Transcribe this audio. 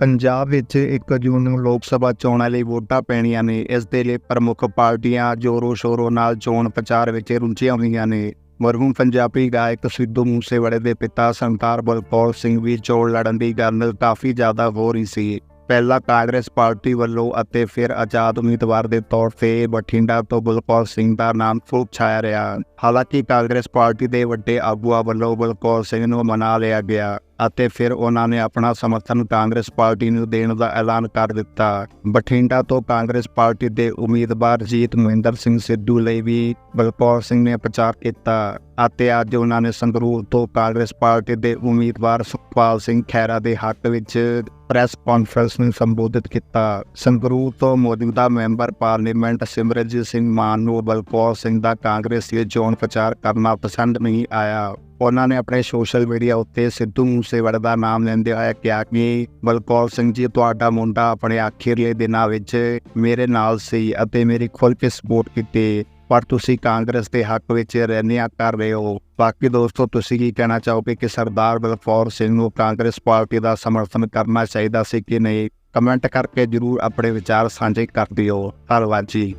ਪੰਜਾਬ ਵਿੱਚ 1 ਜੂਨ ਨੂੰ ਲੋਕ ਸਭਾ ਚੋਣਾਂ ਲਈ ਵੋਟਾਂ ਪੈਣੀਆਂ ਨੇ। ਇਸ ਦੇ ਲਈ ਪ੍ਰਮੁੱਖ ਪਾਰਟੀਆਂ ਜ਼ੋਰੋ ਸ਼ੋਰੋ ਨਾਲ ਚੋਣ ਪ੍ਰਚਾਰ ਵਿੱਚ ਰੁੱਝੀਆਂ ਹੋਈਆਂ ਨੇ। ਮਰਹੂਮ ਪੰਜਾਬੀ ਗਾਇਕ ਸਿੱਧੂ ਮੂਸੇਵਾਲੇ ਦੇ ਪਿਤਾ ਸੰਤਾਰ ਬਲਕੌਰ ਸਿੰਘ ਵੀ ਚੋਣ ਲੜਨ ਦੀ ਗੱਲ ਕਾਫੀ ਜ਼ਿਆਦਾ ਹੋ ਰਹੀ ਸੀ। ਪਹਿਲਾਂ ਕਾਂਗਰਸ ਪਾਰਟੀ ਵੱਲੋਂ ਅਤੇ ਫਿਰ ਆਜ਼ਾਦ ਉਮੀਦਵਾਰ ਦੇ ਤੌਰ ਤੇ ਬਠਿੰਡਾ ਤੋਂ ਬਲਕੌਰ ਸਿੰਘ ਦਾ ਨਾਮ ਖੂਬ ਛਾਇਆ ਰਿਹਾ। ਹਾਲਾਂਕਿ ਕਾਂਗਰਸ ਪਾਰਟੀ ਦੇ ਵੱਡੇ ਆਗੂਆਂ ਵੱਲੋਂ ਬਲਕੌਰ ਸਿੰਘ ਨੂੰ ਮਨਾ ਲਿਆ ਗਿਆ ਅਤੇ ਫਿਰ ਉਹਨਾਂ ਨੇ ਆਪਣਾ ਸਮਰਥਨ ਕਾਂਗਰਸ ਪਾਰਟੀ ਨੂੰ ਦੇਣ ਦਾ ਐਲਾਨ ਕਰ ਦਿੱਤਾ। ਬਠਿੰਡਾ ਤੋਂ ਕਾਂਗਰਸ ਪਾਰਟੀ ਦੇ ਉਮੀਦਵਾਰ ਜੀਤ ਮਹਿੰਦਰ ਸਿੰਘ ਸਿੱਧੂ ਲਈ ਵੀ ਬਲਕੌਰ ਸਿੰਘ ਨੇ ਪ੍ਰਚਾਰ ਕੀਤਾ ਅਤੇ ਅੱਜ ਉਹਨਾਂ ਨੇ ਸੰਗਰੂਰ ਤੋਂ ਕਾਂਗਰਸ ਪਾਰਟੀ ਦੇ ਉਮੀਦਵਾਰ ਸੁਖਪਾਲ ਸਿੰਘ ਖਹਿਰਾ ਦੇ ਹੱਕ ਵਿੱਚ ਪ੍ਰੈਸ ਕਾਨਫਰੰਸ ਨੂੰ ਸੰਬੋਧਿਤ ਕੀਤਾ। ਸੰਗਰੂਰ ਤੋਂ ਮੌਜੂਦਾ ਮੈਂਬਰ ਪਾਰਲੀਮੈਂਟ ਸਿਮਰਜੀਤ ਸਿੰਘ ਮਾਨ ਨੂੰ ਬਲਕੌਰ ਸਿੰਘ ਦਾ ਕਾਂਗਰਸ ਲਈ ਚੋਣ ਪ੍ਰਚਾਰ ਕਰਨਾ ਪਸੰਦ ਨਹੀਂ ਆਇਆ। ਉਹਨਾਂ ਨੇ ਆਪਣੇ ਸੋਸ਼ਲ ਮੀਡੀਆ ਉੱਤੇ ਸਿੱਧੂ ਮੂਸੇਵਾਲੇ ਦਾ ਨਾਮ ਲੈਂਦੇ ਹੋਏ ਕਿਹਾ ਕਿ, ਬਲਕੌਰ ਸਿੰਘ ਜੀ, ਤੁਹਾਡਾ ਮੁੰਡਾ ਆਪਣੇ ਆਖਿਰਲੇ ਦਿਨਾਂ ਵਿੱਚ ਮੇਰੇ ਨਾਲ ਸੀ ਅਤੇ ਮੇਰੀ ਖੁੱਲ੍ਹ ਕੇ ਸਪੋਰਟ ਕੀਤੀ। ਪਰ ਤੁਸੀਂ ਕਾਂਗਰਸ ਦੇ ਹੱਕ ਵਿੱਚ ਰੈਲੀਆਂ ਕਰ ਰਹੇ ਹੋ। ਬਾਕੀ ਦੋਸਤੋ, ਤੁਸੀਂ ਕੀ ਕਹਿਣਾ ਚਾਹੋਗੇ ਕਿ ਸਰਦਾਰ ਬਲਕੌਰ ਸਿੰਘ ਨੂੰ ਕਾਂਗਰਸ ਪਾਰਟੀ ਦਾ ਸਮਰਥਨ ਕਰਨਾ ਚਾਹੀਦਾ ਸੀ ਕਿ ਨਹੀਂ? ਕਮੈਂਟ ਕਰਕੇ ਜਰੂਰ ਆਪਣੇ ਵਿਚਾਰ ਸਾਂਝੇ ਕਰ ਦਿਓ। ਧੰਨਵਾਦ ਜੀ।